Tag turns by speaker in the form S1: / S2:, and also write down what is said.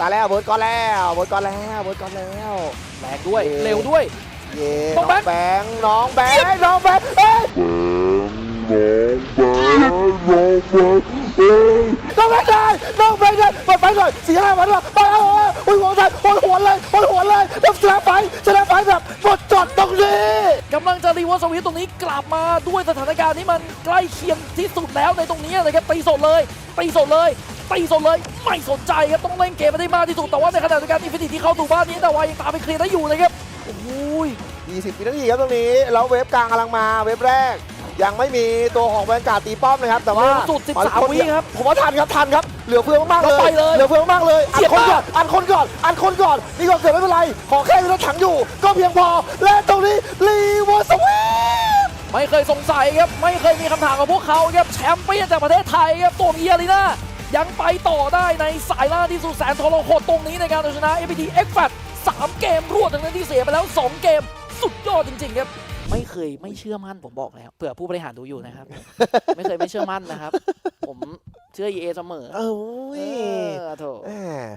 S1: ตายแล้วเบิร์ดก่อนแล้วเบิร์ดก่อนแล้วเบิร์ดก่อนแล้ว
S2: แรงด้วย
S1: เย้
S2: เร็วด้วย
S1: เย่
S2: น้
S1: น้
S2: อ
S1: องง
S2: แบงค์
S1: แบงค์น้องแบงค์น้องแบงค์เอ้ยน้องแบงค์ได้น้องแบงค์ได้เปิดไฟหน่อยสี่ห้าวันละไปเอาโอ้ยหัวใจโอ้ยหัวเลยโอ้ยหัวเลยแล้วชนะไฟชนะไฟแบบหมดจดตรงนี้
S2: กำลังจะรีเวอร์สวิตตรงนี้กลับมาด้วยสถานการณ์ที่มันใกล้เคียงที่สุดแล้วในตรงนี้นะครับตีสดเลยตีสดเลย ตีสดเลย ไม่สนใจครับต้องเล่นเกมให้ได้มากที่สุดแต่ว่าในขณะเดียวกันอินฟินิตที่เข้าสู่บ้านนี้แต่ว่ายังตามไปเคลียร์ได้อยู่เลยครับโอ้ย
S1: 20วินาทีครับตรงนี้แล้วเวฟกลางกำลังมาเวฟแรก ยังไม่มีตัวของแวนการ์ดตีป้อมนะครับ แต่ว่า
S2: เร็วสุด13วิครับ
S1: ผมว่าทันครับทันครับเหลือเฟือมากๆเล
S2: เราไป
S1: ย
S2: เลย
S1: เหลือเฟือมากๆเลยอั
S2: เฉี
S1: น
S2: ยบ
S1: คนก่อ
S2: มานก
S1: อันคนก่อนอันคนก่อนนี่ก็เกิดไม่เป็นไร ขอแค่มีรถถังอยู่ ก็เพียงพอและตรงนี้รีเวอร์สวีป
S2: ไม่เคยสงสัยครับไม่เคยมีคำถามกับพวกเขาครับแชมป์เปี้ยนจากประเทศไทยครับตัวเอียรีนา ยังไปต่อได้ในสายล่าที่สุดแสนทรหดตรงนี้ในการเอาชนะ FPT X f a t 3 เกมรวดทั้งนั้นที่เสียไปแล้ว 2 เกมสุดยอดจริง ๆ ครับ ไม่เคยไม่เชื่อมั่นผมบอกแล้วเผื่อผู้บริหารดูอยู่นะครับ ไม่เคยไม่เชื่อมั่นนะครับ ผมเชื่อ EA เสมอ
S1: เอ้
S2: เอยอโถ
S1: แหม